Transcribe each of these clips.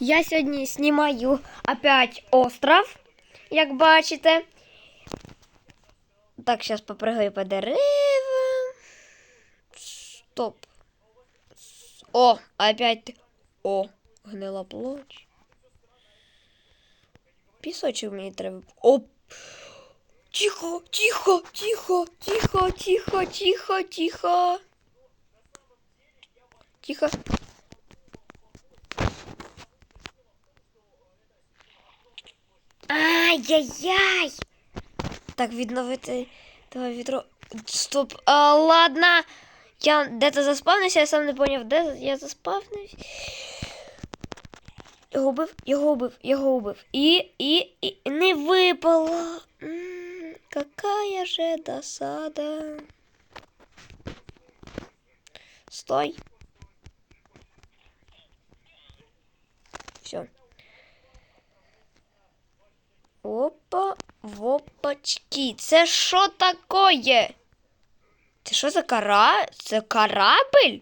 Я сьогодні знімаю опять остров, як бачите. Так, зараз попригаю по деревам. Стоп. О, опять. О, гнила плоть. Пісочок мені треба. Оп. Тихо, тихо, тихо, тихо, тихо, тихо, тихо. Тихо. Ай-яй-яй! Так, відновити давай відро. Стоп. А, ладно. Я де-то заспавнився, я сам не поняв, де я заспавнився. Його убив, його убив, його убив. І, і, і не випало. М, Какая же досада. Стой. Все. Опа, вопачки. Це що такое? Це що за кара? Це корабль?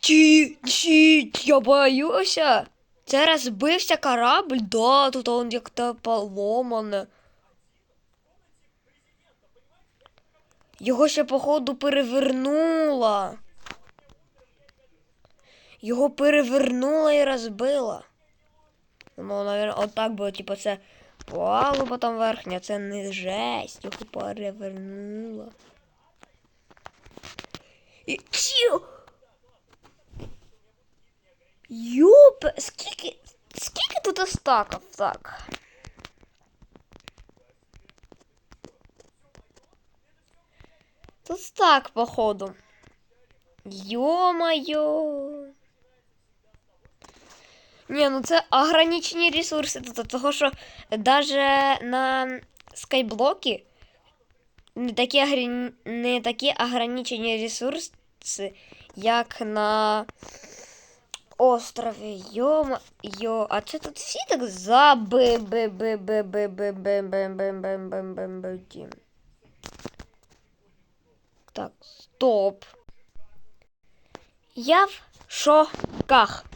Ті, ті, я боюся. Це розбився корабль, да, тут он як-то поломане. Його ще, походу, перевернула. Його перевернула і розбила. Ну, наверное, отак було, типу, це палуба там верхня, це не жесть, його перевернула. І чіо! Юп, скільки, скільки тут остаків, так? Тут стак, походу. Ё-моё. Ні, ну це ограничені ресурси, тобто того, що навіть на скайблокі не такі огрі... не такі ограничені ресурси, як на острові. Йома. Йо, а це тут всі так заби. Так, стоп. Я в шоках.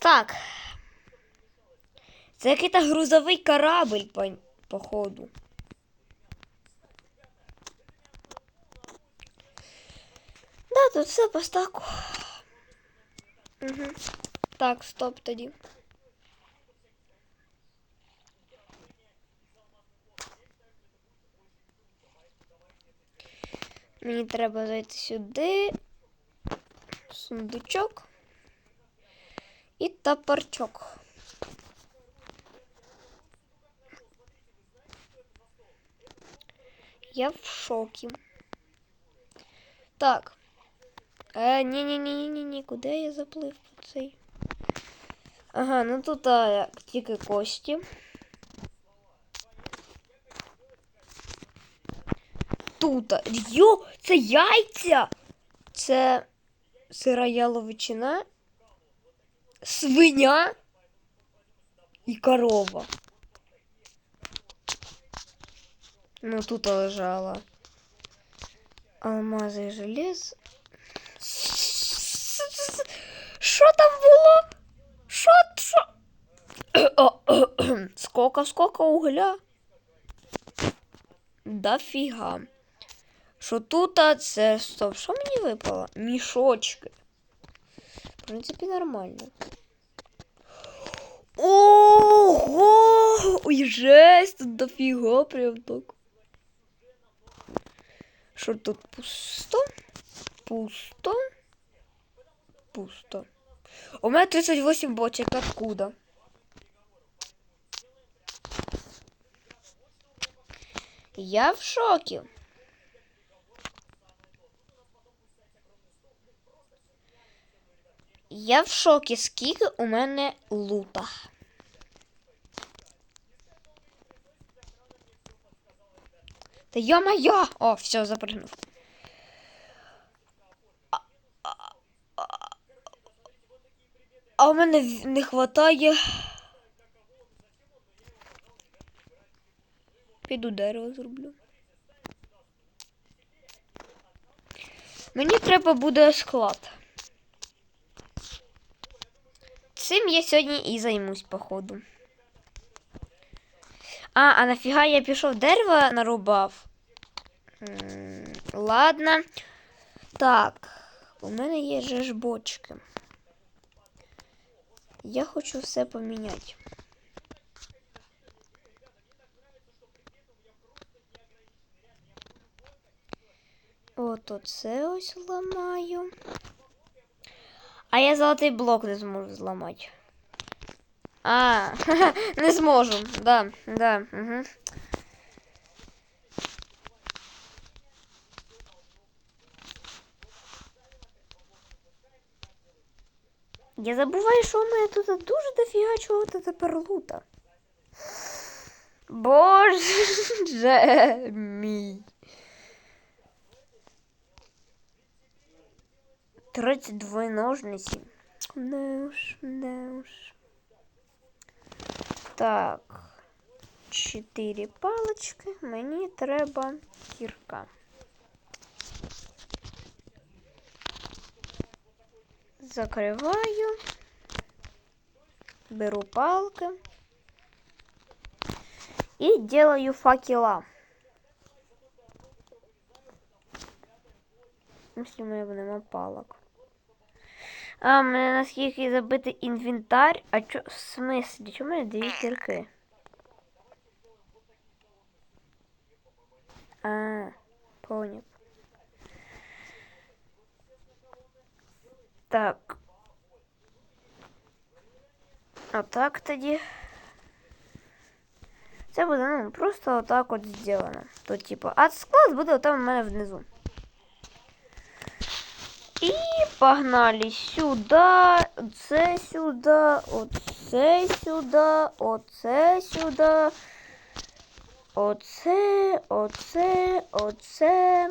Так. Це який-то грузовий корабль, по, походу. Да, тут все по стаку. Угу. Так, стоп тоді. Мені треба зайти сюди. Сундучок. Топорчок. Я в шокі. Так. Е, ні ні ні ні ні ні куди я заплив по цей? Ага, ну тут а, тільки кості. Тут. Йо, це яйця! Це сира яловичина свиня і корова. Ну, тут лежала. Алмази і желез. Що там було? Що? Що? Сколько, сколько угля? Дофіга. Що тут, це стоп, що мені випало? Мішочки. В принципі, нормально. Ого! Ой, жесть, тут дофіга прям так. Що тут пусто? Пусто. Пусто. У мене 38 бочек, откуда? Я в шокі. Я в шокі, скільки у мене лута. Та йо-моє! О, все, запрыгнув. А, а, у мене не хватає. Піду дерево зроблю. Мені треба буде склад. цим я сьогодні і займусь, походу. А, а нафіга я пішов дерева нарубав? Ладно. Так, у мене є же ж бочки. Я хочу все поміняти. От оце ось ламаю. А я золотий блок не зможу зламати. А, не зможу. Да, да. Угу. Я забуваю, що у мене тут дуже дофіга чого то тепер лута. Боже мій. 32 ножниці. Не уж, не уж. Так. Чотири палички. Мені треба кірка. Закриваю. Беру палки. І делаю факела. Якщо в мене нема палок. А, у мене наскільки забитий інвентар. А чо в смислі? Чому мене дві кірки? А, поняв. Так. Отак тоді. Це буде ну, просто отак от зроблено. Тут, типу, а склад буде там у мене внизу. І погнали сюди, оце сюди, оце сюди, оце сюди. Оце, оце, оце.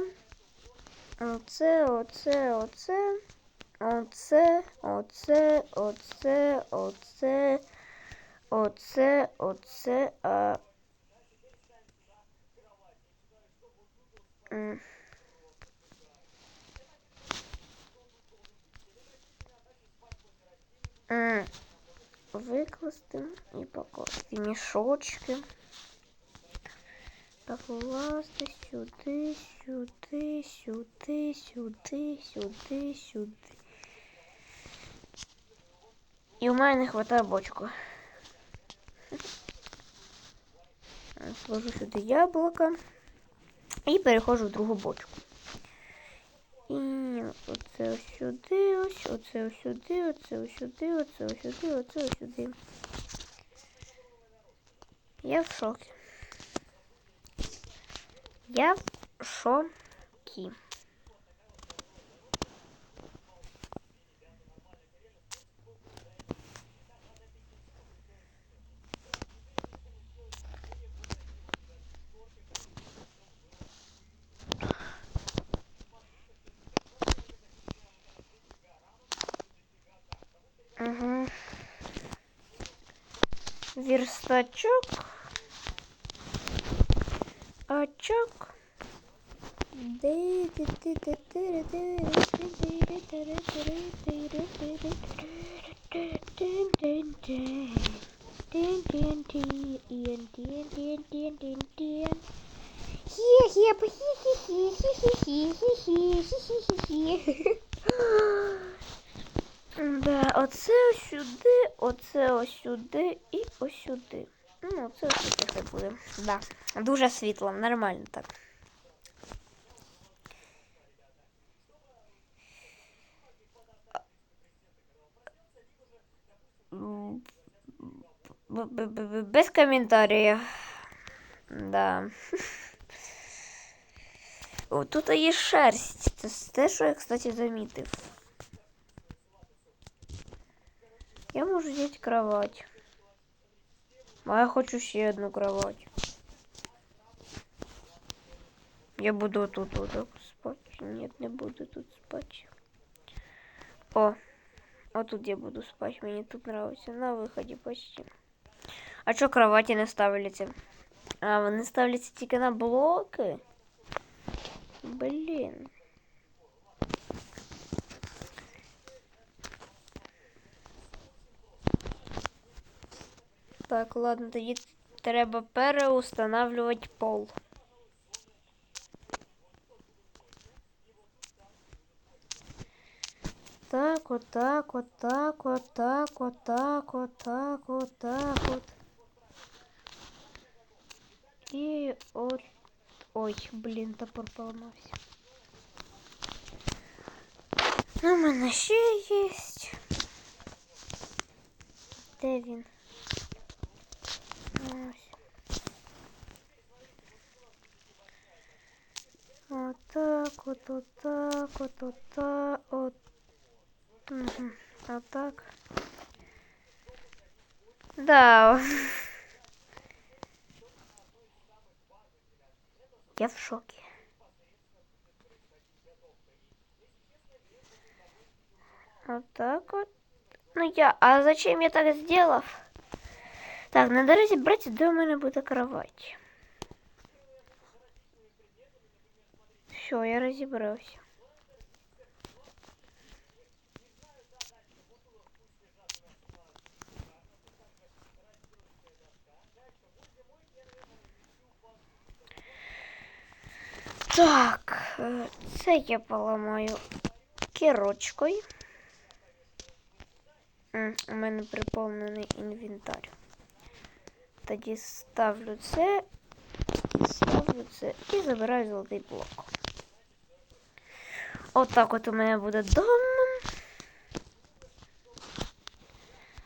Оце, оце, оце. Оце, оце, оце, оце. Оце, оце, а. М. М. Викласти і покласти мішочки. Покласти сюди, сюди, сюди, сюди, сюди, сюди. І у мене не хватає бочку. Сложу сюди яблуко і переходжу в другу бочку. І оце сюди, ось, оце сюди, оце сюди, оце сюди, оце сюди. Я в шокі. Я в шокі. Угу. Верстачок. Очок. Да, оце ось сюди, оце ось сюди і ось сюди. Ну, оце ось хай буде. Да. Дуже світло, нормально так. Без коментарів. Да. О, тут є шерсть. Це те, що я, кстати, замітив. Я можу взяти кровать. А я хочу ще одну кровать. Я буду тут вот так спать. Нет, не буду тут спать. О, а тут я буду спать. Мне тут нравится. На выходе почти. А чё кровати не ставляться? А, вони ставляться тільки на блоки? Блін. Так, ладно, тоді треба переустанавливати пол. Так, вот так, вот так, вот так, вот так, вот так, вот так, вот. І от... Ой, блін, топор поламався. Ну, у мене ще є. Де він? Ось. Отак, от, отак, от, отак, от. Угу. Отак. Да. Я в шоке. Вот так вот. Ну я, а зачем я так сделал? Так, надо розібратися, де у мене буде кровать. Все, я розібрався. Так, е, це я поламаю кірочкою. У мене приповнений інвентар. Тоді ставлю це, ставлю це і забираю золотий блок. Отак от у мене буде дом.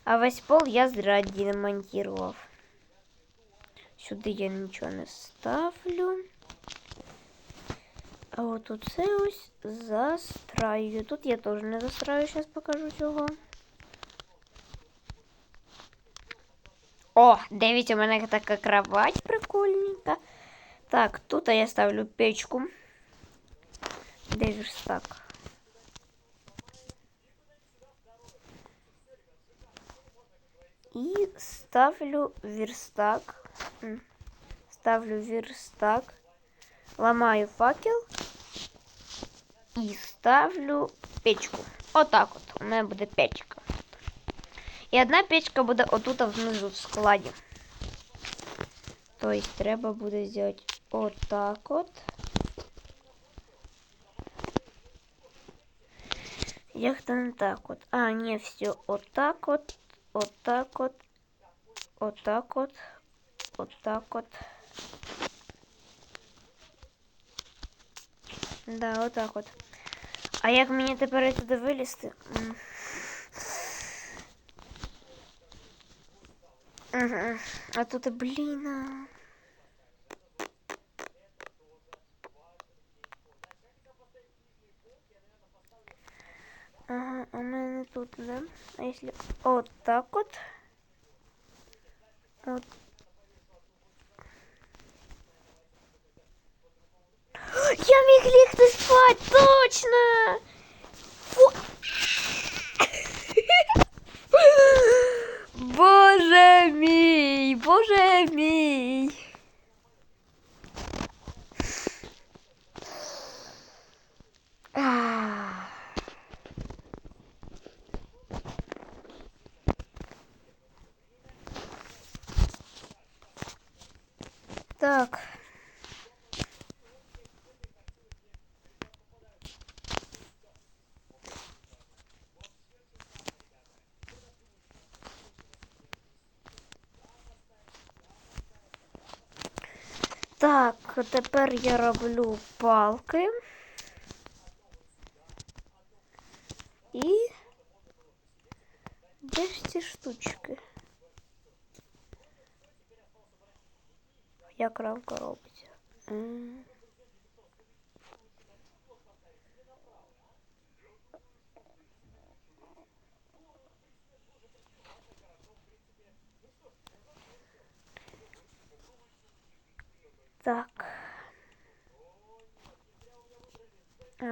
А весь пол я зря демонтував. Сюди я нічого не ставлю. А от оце ось застраю. Тут я теж не застраю, зараз покажу цього. О, дивіться, у мене така кровать прикольненька. Так, тут я ставлю печку. Де верстак? І ставлю верстак. М, Ставлю верстак. Ламаю факел. І ставлю печку. Отак от. У мене буде печка. І одна печка буде отут внизу в складі. Тобто треба буде зробити отак от. Як-то не так от. А, не, все. Отак от. Отак от. Отак от. Отак от. Да, отак от. А як мені тепер туди вилізти? Ага. А тут, блін. а. Ага, у мене тут, да? А если вот так вот? Вот. Я міг лігти спать, точно! Так, тепер я роблю палки. І де ж ці штучки? Як рамка робиться?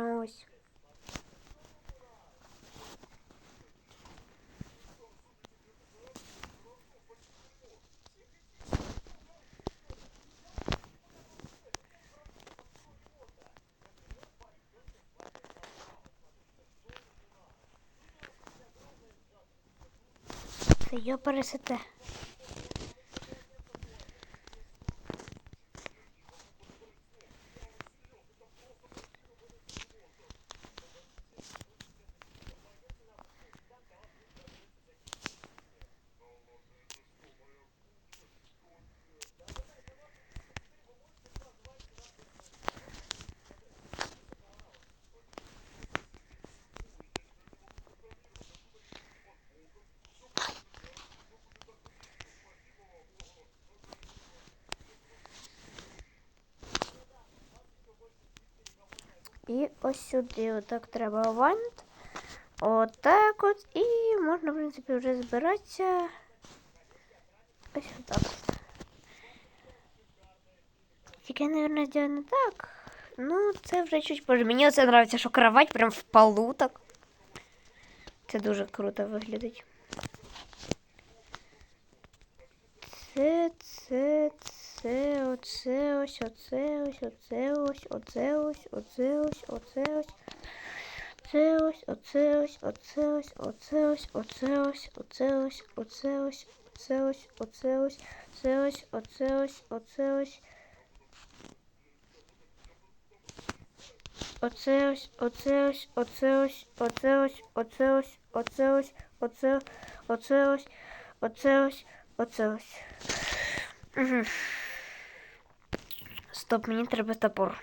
Ось. Це його пересете. І ось сюди. Отак треба вант. Отак от. І можна, в принципі, вже збиратися. Ось отак. от. Тільки, мабуть, зробити не так. Ну, це вже чуть позже. Мені оце подобається, що кровать прям в полу так. Це дуже круто виглядить. Це, це, це, Оце оце ось, оце ось, оце ось, оце ось, оце ось, оце ось. Це ось, оце ось, оце ось, оце ось, оце ось, оце ось, оце ось, оце ось, оце ось, це ось, оце ось, оце ось. Оце ось, оце ось, оце ось, оце ось, оце ось, оце ось, оце, оце ось, оце ось, оце ось. Стоп, мені треба топор.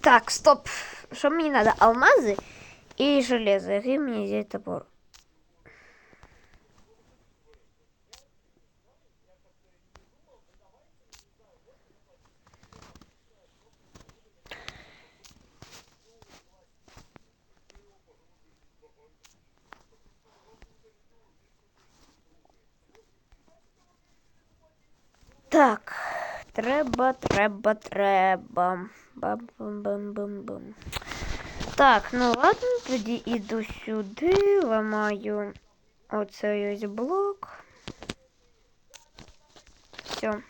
Так, стоп. Що мені треба? Алмази і железо. Який мені взяти топор? Так, треба, треба, треба. Бам-бам-бам-бам-бам. Так, ну ладно, тоді іду сюди, ламаю оцей ось блок. Все.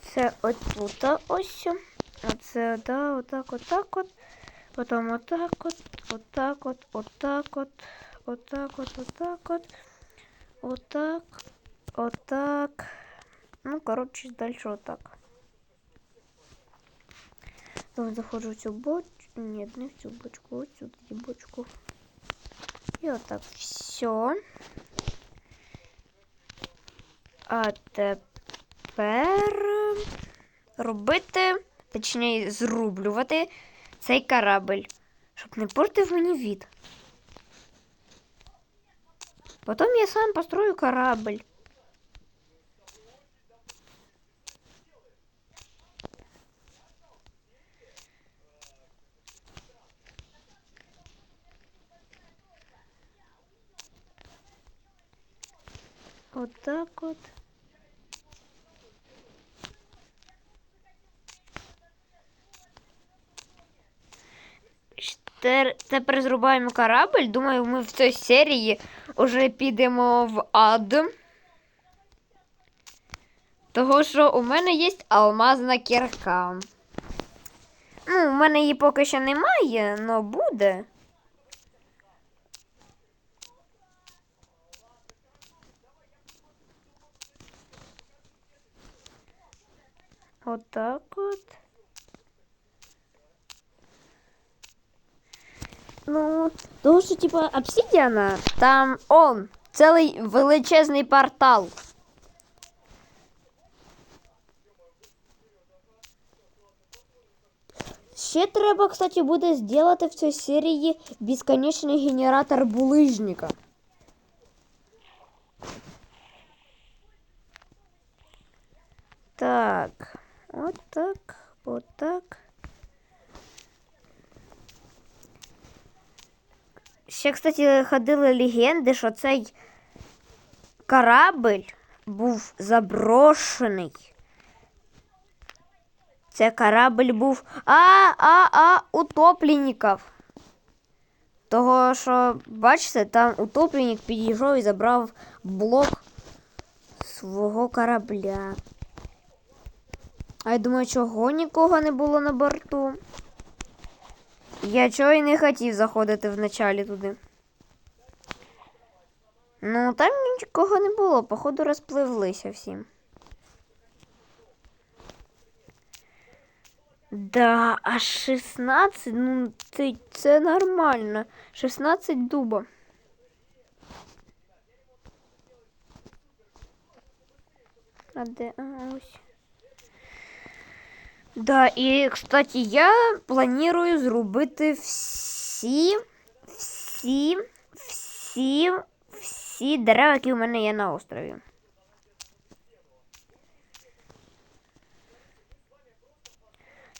Це отут ось. Оце, да, отак, отак от. Потом вот так вот, вот так вот, вот так вот, вот так вот, вот так вот, вот так, вот так. Ну, короче, дальше вот так. Потом захожу в цю бочку. Нет, не в цю бочку, вот сюда, в бочку. И вот так. Все. А тепер робити, точніше, зрублювати. цей корабль, щоб не портив мені від. Потім я сам построю корабль. Вот так вот. Тепер, зрубаємо корабль. Думаю, ми в цій серії вже підемо в ад. Того, що у мене є алмазна кірка. Ну, у мене її поки що немає, але буде. Отак от. Ну, тому що, типа, обсидіана, там он, цілий величезний портал. Ще треба, кстати, буде зробити в цій серії безконечний генератор булыжника. Так, от так, от так. Ще, кстати, ходили легенди, що цей корабль був заброшений. Це корабль був а-а-а утопленників. Того, що, бачите, там утопленник підійшов і забрав блок свого корабля. А я думаю, чого нікого не було на борту. Я чого і не хотів заходити вначалі туди. Ну, там нікого не було, походу розпливлися всі. Да, а 16, ну це, це нормально. 16 дуба. А де? А, ось. Да, і, кстати, я планую зробити всі, всі, всі, всі дерева, які у мене є на острові.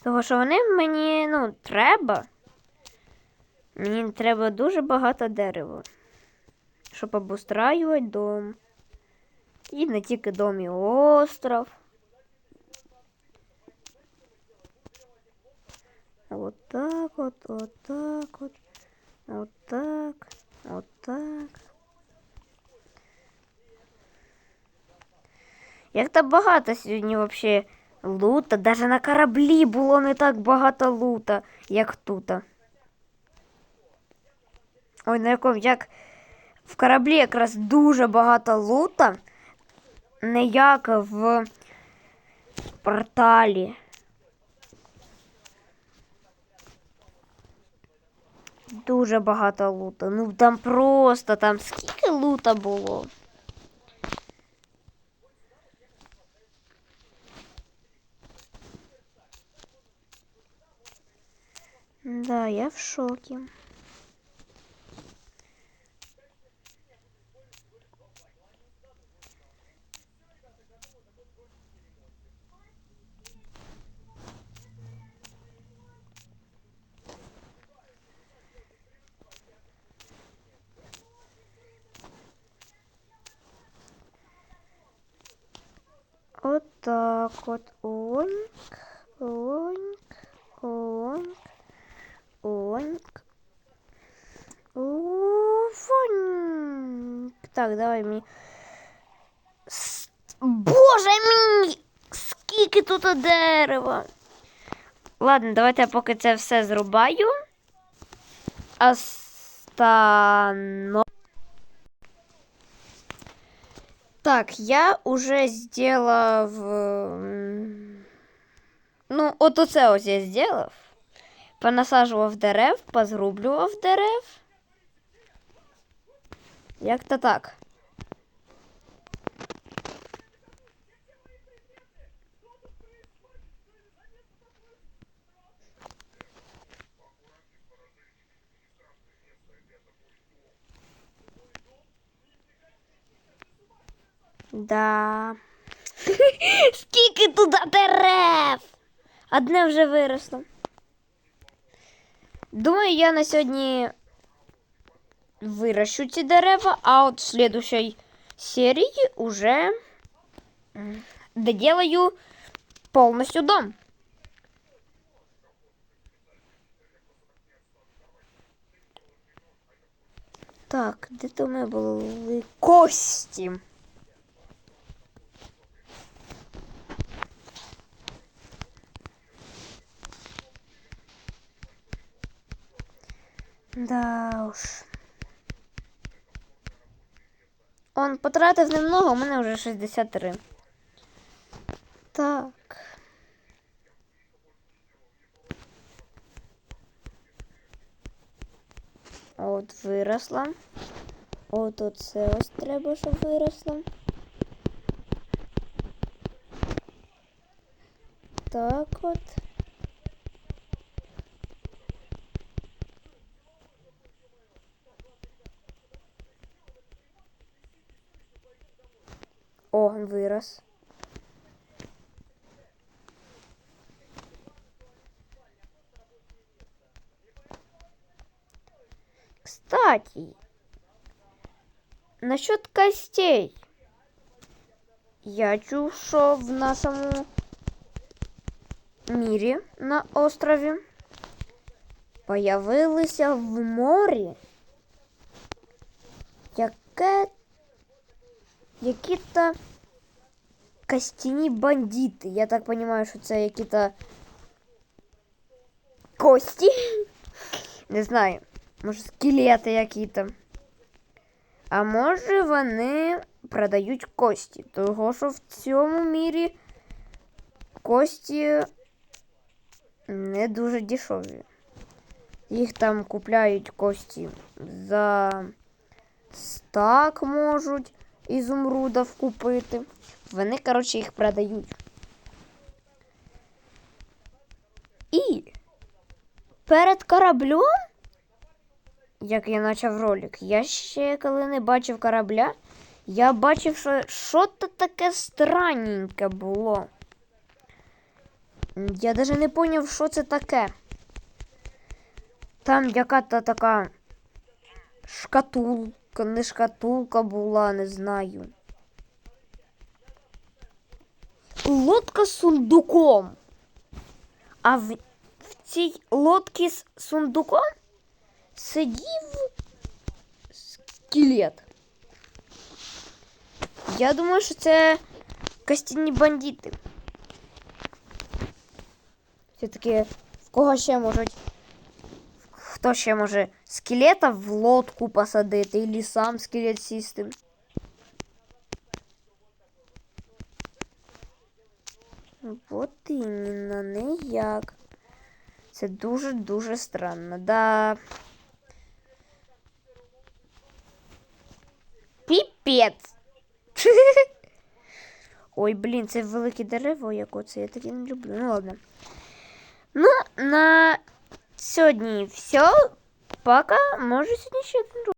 Тому що вони мені, ну, треба. Мені треба дуже багато дерева, щоб обустраювати дом. І не тільки дом, і остров. Вот так вот, вот так вот, вот так, вот так. Як то багато сьогодні вообще лута. Даже на кораблі було не так багато лута, як тут. Ой, на якому як в кораблі якраз дуже багато лута, не як в порталі. Дуже багато лута. Ну там просто там скільки лута було. Да, я в шоке. Вот так вот. Оньк, оньк, оньк, оньк. Воньк. Так, давай мені. С- Боже мій! Скільки тут дерева. Ладно, давайте я поки це все зрубаю. Остано. Так, я уже сделав. Ну, от оце ось я сделав. Понасаджував дерев, позрублював дерев. Як то так. Да. Скільки тут дерев? Одне вже виросло. Думаю, я на сьогодні вирощу ці дерева, а от в следующей серії уже м, доделаю повністю дом. Так, де то ми були кості? Да уж. Он потратив немного, у мене вже 63. Так. От виросла. От оце ось треба, щоб виросло. Так от. О, вирос. Кстати, насчет костей. Я чув, що в нашому мірі на острові появилися в морі яке які-то костяні бандити. Я так понимаю, що це які-то кості. Не знаю. Може, скелети які-то. А може вони продають кості. Того, що в цьому мірі кості не дуже дешеві. Їх там купляють кості за стак можуть ізумрудів купити. Вони, коротше, їх продають. І перед кораблем, як я почав ролик, я ще коли не бачив корабля, я бачив, що що то таке странненьке було. Я навіть не зрозумів, що це таке. Там яка-то така шкатулка, не шкатулка була, не знаю. Лодка з сундуком. А в, в цій лодці з сундуком сидів скелет. Я думаю, що це костяні бандити. Все-таки в кого ще можуть. Хто ще може скелета в лодку посадити, і сам скелет сісти. От іменно, ніяк. Це дуже-дуже странно. Да. Піпець. Ой, блін, це велике дерево, як оце. Я таке не люблю. Ну ладно. Ну, на сьогодні все. Пока. Може сьогодні ще один